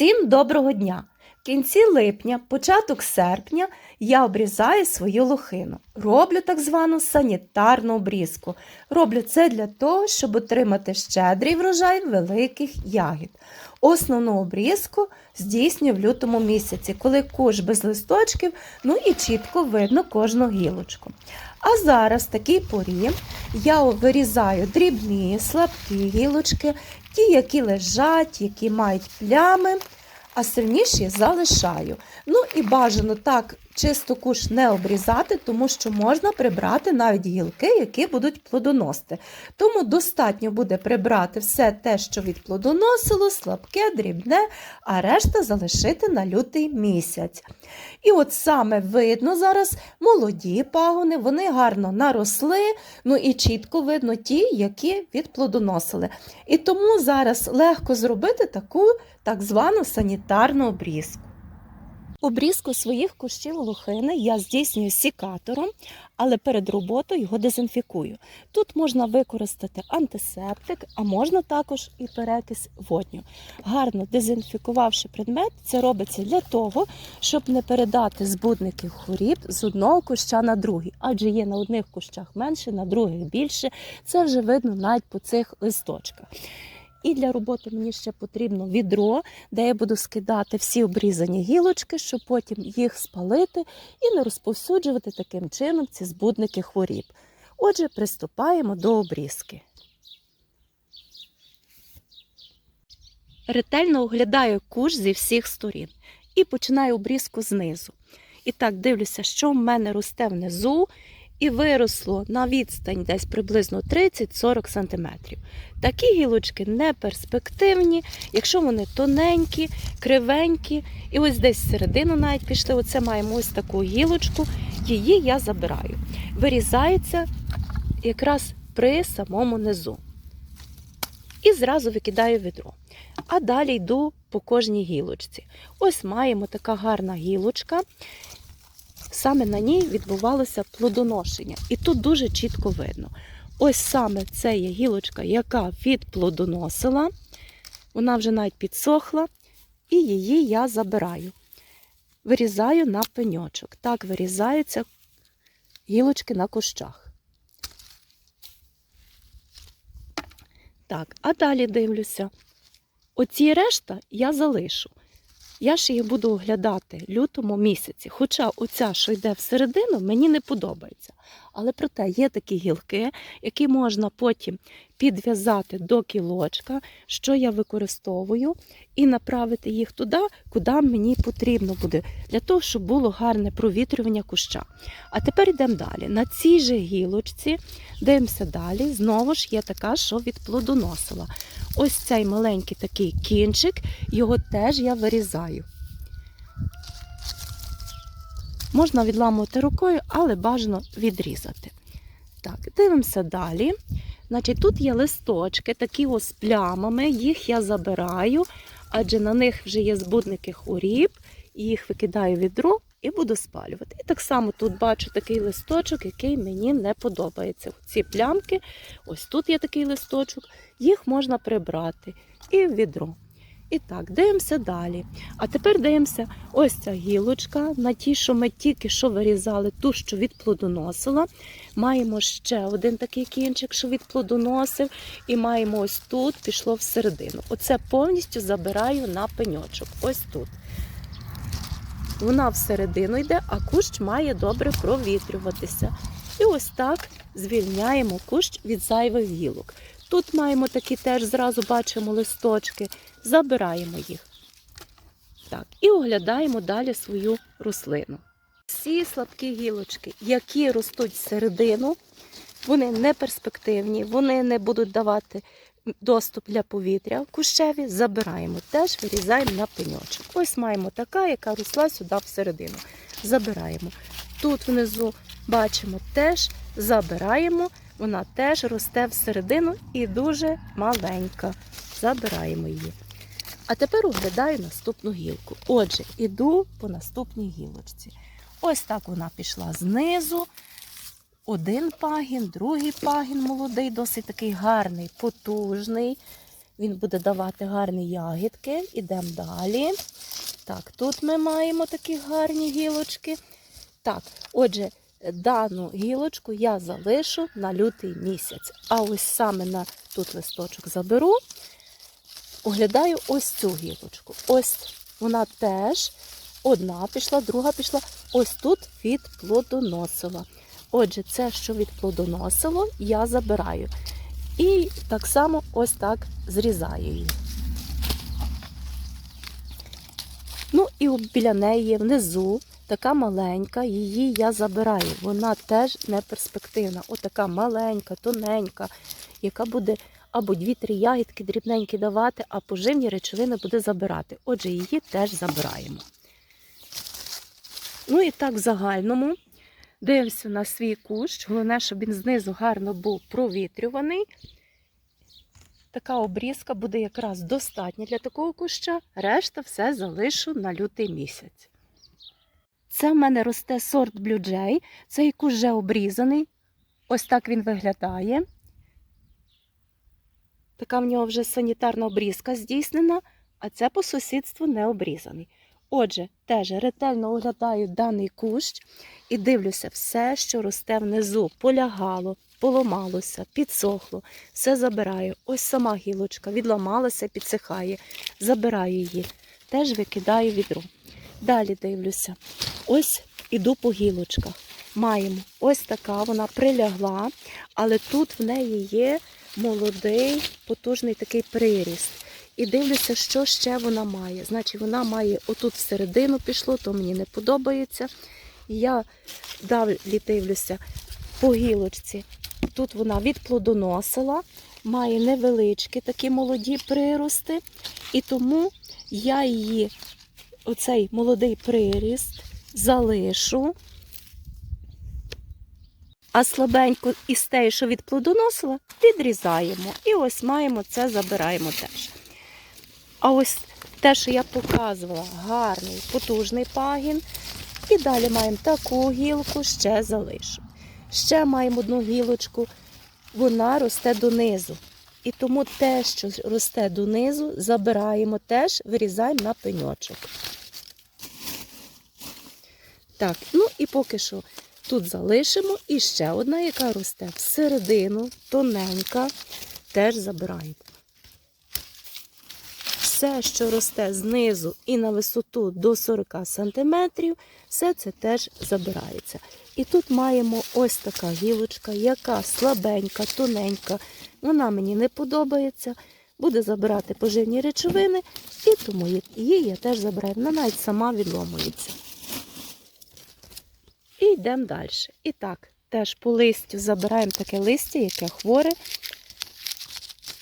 Всім доброго дня! В кінці липня, початок серпня я обрізаю свою лохину. Роблю так звану санітарну обрізку. Роблю це для того, щоб отримати щедрий врожай великих ягід. Основну обрізку здійснюю в лютому місяці, коли куш без листочків, ну і чітко видно кожну гілочку. А зараз в такій порі я вирізаю дрібні, слабкі гілочки, ті, які лежать, які мають плями, а сильніші залишаю. Ну і бажано так чисто куш не обрізати, тому що можна прибрати навіть гілки, які будуть плодоносити. Тому достатньо буде прибрати все те, що відплодоносило, слабке, дрібне, а решта залишити на лютий місяць. І от саме видно зараз молоді пагони, вони гарно наросли, ну і чітко видно ті, які відплодоносили. І тому зараз легко зробити таку так звану санітарну обрізку. Обрізку своїх кущів лохини я здійснюю сікатором, але перед роботою його дезінфікую. Тут можна використати антисептик, а можна також і перекис водню. Гарно дезінфікувавши предмет, це робиться для того, щоб не передати збудників хворіб з одного куща на другий, адже є на одних кущах менше, на других більше. Це вже видно навіть по цих листочках. І для роботи мені ще потрібно відро, де я буду скидати всі обрізані гілочки, щоб потім їх спалити і не розповсюджувати таким чином ці збудники хворіб. Отже, приступаємо до обрізки. Ретельно оглядаю куш зі всіх сторін і починаю обрізку знизу. І так дивлюся, що в мене росте внизу, і виросло на відстань десь приблизно 30-40 см. Такі гілочки не перспективні, якщо вони тоненькі, кривенькі, і ось десь середину навіть пішли. Оце маємо ось таку гілочку, її я забираю. Вирізається якраз при самому низу. І зразу викидаю відро. А далі йду по кожній гілочці. Ось маємо така гарна гілочка саме на ній відбувалося плодоношення. І тут дуже чітко видно. Ось саме це є гілочка, яка відплодоносила, вона вже навіть підсохла, і її я забираю. Вирізаю на пеньочок. Так вирізаються гілочки на кущах. Так, а далі дивлюся. Оці решта я залишу. Я ж їх буду оглядати лютому місяці. Хоча оця, що йде всередину, мені не подобається. Але проте є такі гілки, які можна потім підв'язати до кілочка, що я використовую, і направити їх туди, куди мені потрібно буде, для того, щоб було гарне провітрювання куща. А тепер йдемо далі. На цій же гілочці дивимося далі. Знову ж є така, що відплодоносила. Ось цей маленький такий кінчик, його теж я вирізаю. Можна відламувати рукою, але бажано відрізати. Так, дивимося далі. Значить, Тут є листочки, такі ось з плямами, їх я забираю, адже на них вже є збудники хворіб, їх викидаю в відро і буду спалювати. І так само тут бачу такий листочок, який мені не подобається. Ці плямки, ось тут є такий листочок, їх можна прибрати і в відро. І так, дивимося далі. А тепер дивимося, ось ця гілочка, на ті, що ми тільки що вирізали, ту, що відплодоносила. Маємо ще один такий кінчик, що відплодоносив, і маємо ось тут, пішло всередину. Оце повністю забираю на пеньочок. Ось тут. Вона всередину йде, а кущ має добре провітрюватися. І ось так звільняємо кущ від зайвих гілок. Тут маємо такі теж зразу бачимо листочки, забираємо їх. Так, І оглядаємо далі свою рослину. Всі слабкі гілочки, які ростуть всередину, вони не перспективні, вони не будуть давати доступ для повітря. Кущеві забираємо, теж вирізаємо на пеньочок. Ось маємо така, яка росла сюди всередину. Забираємо. Тут внизу бачимо, теж забираємо. Вона теж росте всередину і дуже маленька. Забираємо її. А тепер оглядаю наступну гілку. Отже, іду по наступній гілочці. Ось так вона пішла знизу. Один пагін, другий пагін молодий, досить такий гарний, потужний. Він буде давати гарні ягідки. Ідемо далі. Так, тут ми маємо такі гарні гілочки. Так, отже, дану гілочку я залишу на лютий місяць. А ось саме на тут листочок заберу, оглядаю ось цю гілочку. Ось вона теж одна пішла, друга пішла. Ось тут від плодоносила. Отже, це, що від плодоносило, я забираю. І так само ось так зрізаю її. Ну і біля неї внизу така маленька, її я забираю. Вона теж не перспективна. Отака маленька, тоненька, яка буде або дві-три ягідки дрібненькі давати, а поживні речовини буде забирати. Отже, її теж забираємо. Ну і так в загальному дивимося на свій кущ. Головне, щоб він знизу гарно був провітрюваний. Така обрізка буде якраз достатня для такого куща. Решта все залишу на лютий місяць. Це в мене росте сорт Jay. Цей кущ вже обрізаний. Ось так він виглядає. Така в нього вже санітарна обрізка здійснена, а це по сусідству не обрізаний. Отже, теж ретельно оглядаю даний кущ і дивлюся, все, що росте внизу, полягало, поламалося, підсохло, все забираю. Ось сама гілочка відламалася, підсихає. Забираю її, теж викидаю відро. Далі дивлюся. Ось іду по гілочках. Маємо ось така, вона прилягла, але тут в неї є молодий, потужний такий приріст. І дивлюся, що ще вона має. Значить, вона має отут всередину пішло, то мені не подобається. Я далі дивлюся по гілочці. Тут вона відплодоносила, має невеличкі такі молоді прирости, і тому я її, оцей молодий приріст, залишу. А слабенько із теї, що відплодоносила, відрізаємо. І ось маємо це, забираємо теж. А ось те, що я показувала, гарний, потужний пагін. І далі маємо таку гілку, ще залишу. Ще маємо одну гілочку, вона росте донизу. І тому те, що росте донизу, забираємо теж, вирізаємо на пеньочок. Так, ну і поки що тут залишимо. І ще одна, яка росте всередину, тоненька, теж забираємо. Все, що росте знизу і на висоту до 40 см, все це теж забирається. І тут маємо ось така гілочка, яка слабенька, тоненька. Вона мені не подобається. Буде забирати поживні речовини, і тому її я теж забираю. Вона навіть сама відломується. І йдемо далі. І так, теж по листю забираємо таке листя, яке хворе,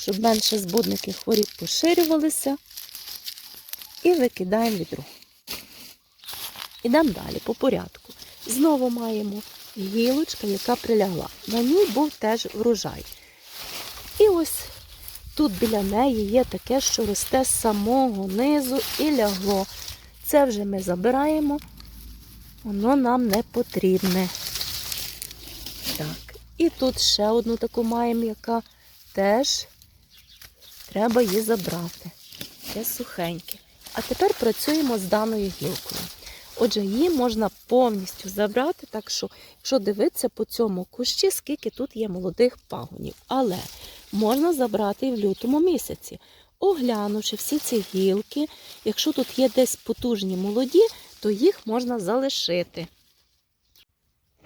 щоб менше збудники хворіб поширювалися. І викидаємо відро. Ідемо далі по порядку. Знову маємо гілочка, яка прилягла. На ній був теж врожай. І ось тут біля неї є таке, що росте з самого низу і лягло. Це вже ми забираємо, воно нам не потрібне. Так, і тут ще одну таку маємо, яка теж треба її забрати. Це сухеньке. А тепер працюємо з даною гілкою. Отже, її можна повністю забрати, так що, якщо дивитися по цьому кущі, скільки тут є молодих пагонів. Але можна забрати і в лютому місяці, оглянувши всі ці гілки, якщо тут є десь потужні молоді, то їх можна залишити.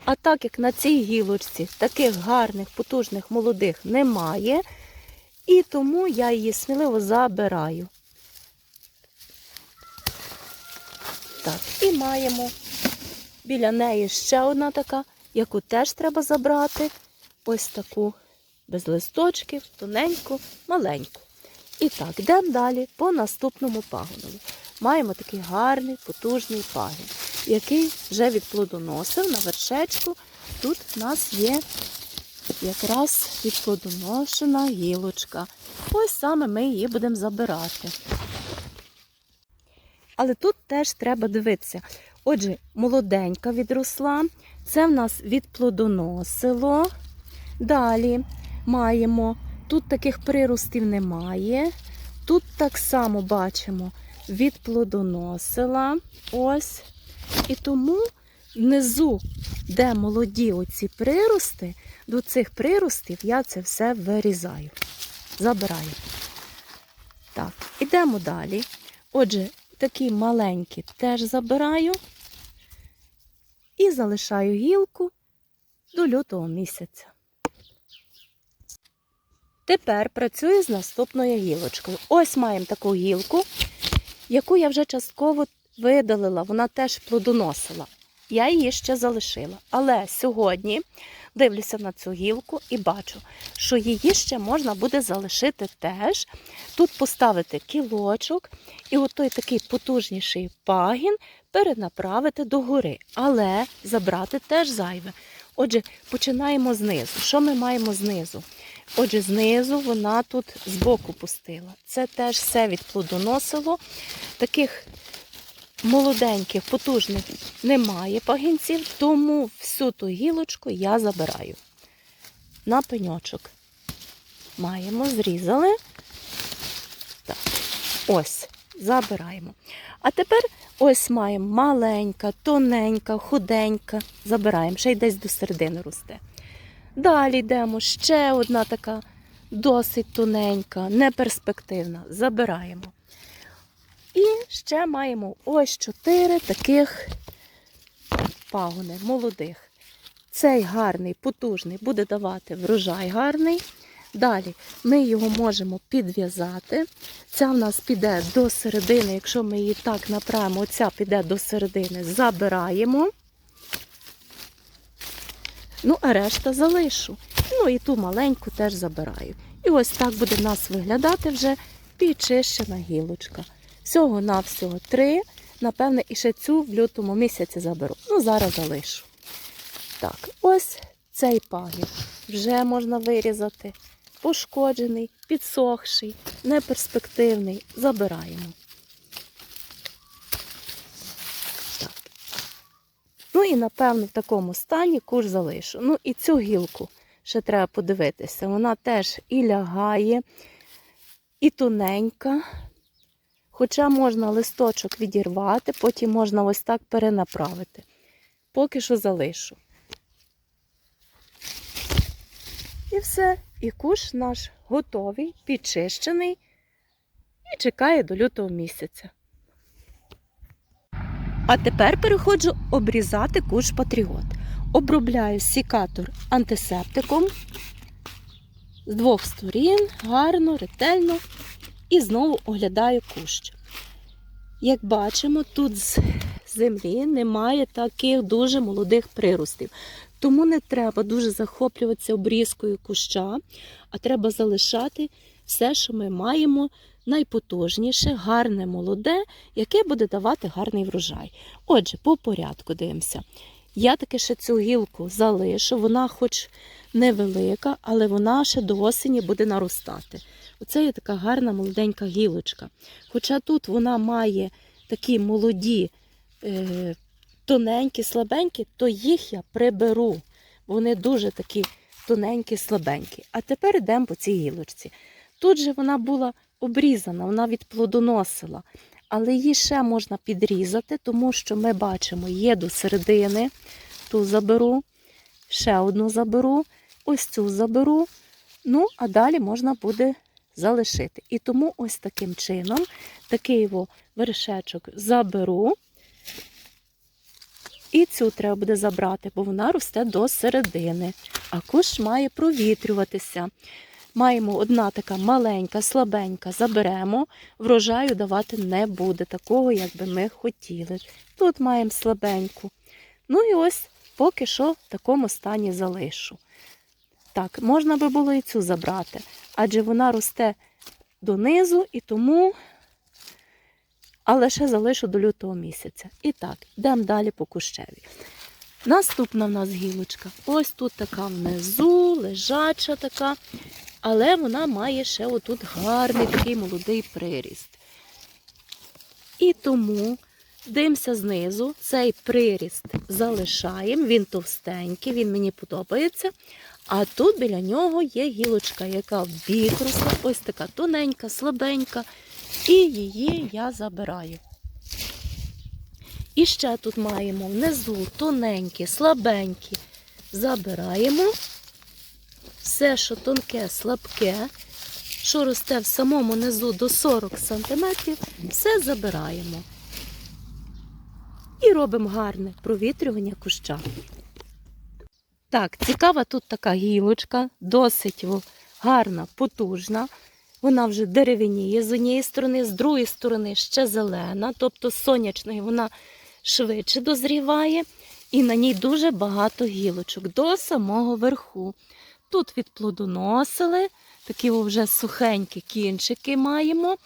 А так як на цій гілочці таких гарних, потужних молодих немає, і тому я її сміливо забираю. Так, і маємо біля неї ще одна така, яку теж треба забрати. Ось таку без листочків, тоненьку, маленьку. І так, йдемо далі по наступному пагонові. Маємо такий гарний, потужний пагін, який вже відплодоносив на вершечку. Тут в нас є якраз відплодоношена гілочка. Ось саме ми її будемо забирати. Але тут теж треба дивитися. Отже, молоденька відросла, це в нас відплодоносило. Далі маємо Тут таких приростів немає. Тут так само бачимо відплодоносила. Ось. І тому внизу, де молоді оці прирости, до цих приростів я це все вирізаю. Забираю. Так, ідемо далі. Отже, такі маленькі теж забираю і залишаю гілку до лютого місяця. Тепер працюю з наступною гілочкою. Ось маємо таку гілку, яку я вже частково видалила, вона теж плодоносила. Я її ще залишила. Але сьогодні дивлюся на цю гілку і бачу, що її ще можна буде залишити теж. Тут поставити кілочок і отой такий потужніший пагін перенаправити до гори, але забрати теж зайве. Отже, починаємо знизу. Що ми маємо знизу? Отже, знизу вона тут збоку пустила. Це теж все відплодоносило. Таких молоденьких, потужних немає пагінців, тому всю ту гілочку я забираю на пеньочок. Маємо, зрізали. Так, ось, забираємо. А тепер ось маємо маленька, тоненька, худенька. Забираємо, ще й десь до середини росте. Далі йдемо ще одна така досить тоненька, неперспективна. Забираємо. І ще маємо ось чотири таких пагони молодих. Цей гарний, потужний буде давати врожай гарний. Далі ми його можемо підв'язати. Ця в нас піде до середини, якщо ми її так направимо, оця піде до середини, забираємо. Ну, а решта залишу. Ну і ту маленьку теж забираю. І ось так буде в нас виглядати вже підчищена гілочка. Всього-навсього три. Напевне, і ще цю в лютому місяці заберу. Ну, зараз залишу. Так, ось цей пагін вже можна вирізати. Пошкоджений, підсохший, неперспективний. Забираємо. Так. Ну і, напевно, в такому стані куш залишу. Ну і цю гілку ще треба подивитися. Вона теж і лягає, і тоненька. Хоча можна листочок відірвати, потім можна ось так перенаправити. Поки що залишу. І все. І куш наш готовий, підчищений і чекає до лютого місяця. А тепер переходжу обрізати куш патріот. Обробляю сікатор антисептиком з двох сторін, гарно, ретельно. І знову оглядаю кущ. Як бачимо, тут з землі немає таких дуже молодих приростів. Тому не треба дуже захоплюватися обрізкою куща, а треба залишати все, що ми маємо найпотужніше, гарне молоде, яке буде давати гарний врожай. Отже, по порядку дивимося. Я таки ще цю гілку залишу, вона хоч невелика, але вона ще до осені буде наростати. Оце є така гарна молоденька гілочка. Хоча тут вона має такі молоді, е, тоненькі, слабенькі, то їх я приберу. Вони дуже такі тоненькі, слабенькі. А тепер йдемо по цій гілочці. Тут же вона була обрізана, вона відплодоносила. Але її ще можна підрізати, тому що ми бачимо, є до середини. Ту заберу, ще одну заберу, ось цю заберу. Ну, а далі можна буде залишити. І тому ось таким чином такий його вершечок заберу. І цю треба буде забрати, бо вона росте до середини. А куш має провітрюватися. Маємо одна така маленька, слабенька, заберемо, врожаю давати не буде, такого, як би ми хотіли. Тут маємо слабеньку. Ну і ось поки що в такому стані залишу. Так, можна би було і цю забрати, адже вона росте донизу і тому, але ще залишу до лютого місяця. І так, йдемо далі по кущеві. Наступна в нас гілочка. Ось тут така внизу, лежача така, але вона має ще отут гарний такий молодий приріст. І тому дивимося знизу, цей приріст залишаємо, він товстенький, він мені подобається. А тут біля нього є гілочка, яка в бік росла, ось така тоненька, слабенька, і її я забираю. І ще тут маємо внизу тоненькі, слабенькі. Забираємо все, що тонке, слабке, що росте в самому низу до 40 см, все забираємо. І робимо гарне провітрювання куща. Так, цікава тут така гілочка, досить гарна, потужна. Вона вже деревініє з однієї сторони, з другої сторони ще зелена, тобто сонячної вона швидше дозріває, і на ній дуже багато гілочок до самого верху. Тут відплодоносили, такі вже сухенькі кінчики маємо.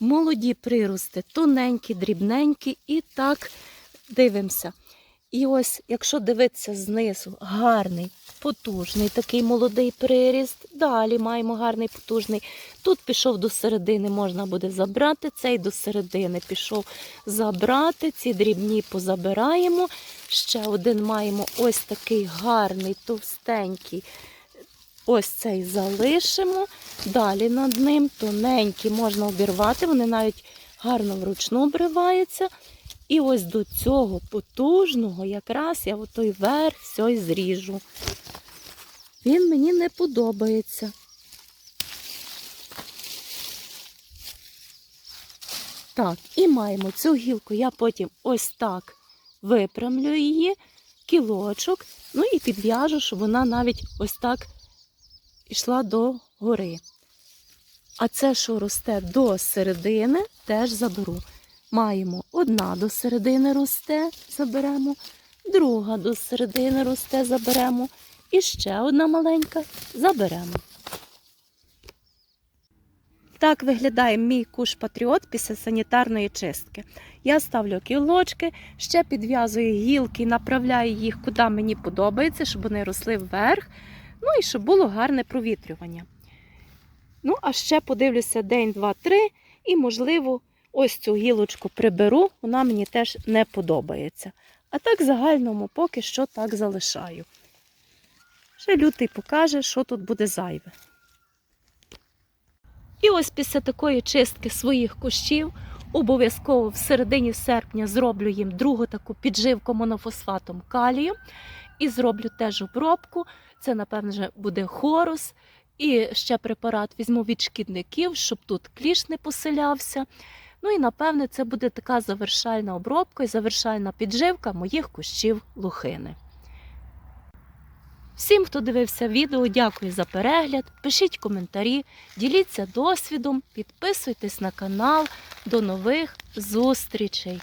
Молоді прирости, тоненькі, дрібненькі, і так дивимося. І ось, якщо дивитися знизу, гарний, потужний такий молодий приріст. Далі маємо гарний потужний. Тут пішов до середини, можна буде забрати. Цей до середини пішов забрати. Ці дрібні позабираємо. Ще один маємо ось такий гарний, товстенький. Ось цей залишимо. Далі над ним тоненькі можна обірвати. Вони навіть гарно вручну обриваються. І ось до цього потужного якраз я той верх все зріжу. Він мені не подобається. Так, і маємо цю гілку. Я потім ось так випрямлю її, кілочок, ну і підв'яжу, щоб вона навіть ось так йшла до гори. А це, що росте до середини, теж заберу. Маємо одна до середини росте, заберемо, друга до середини росте, заберемо. І ще одна маленька заберемо. Так виглядає мій куш патріот після санітарної чистки. Я ставлю кілочки, ще підв'язую гілки, направляю їх куди мені подобається, щоб вони росли вверх. Ну і щоб було гарне провітрювання. Ну, а ще подивлюся день, два, три, і, можливо, ось цю гілочку приберу, вона мені теж не подобається. А так, в загальному, поки що так залишаю. Ще лютий покаже, що тут буде зайве. І ось після такої чистки своїх кущів обов'язково в середині серпня зроблю їм другу таку підживку монофосфатом калію. І зроблю теж обробку. Це, напевно, буде хорус. І ще препарат візьму від шкідників, щоб тут кліш не поселявся. Ну і напевне це буде така завершальна обробка і завершальна підживка моїх кущів лухини. Всім, хто дивився відео, дякую за перегляд. Пишіть коментарі, діліться досвідом, підписуйтесь на канал. До нових зустрічей!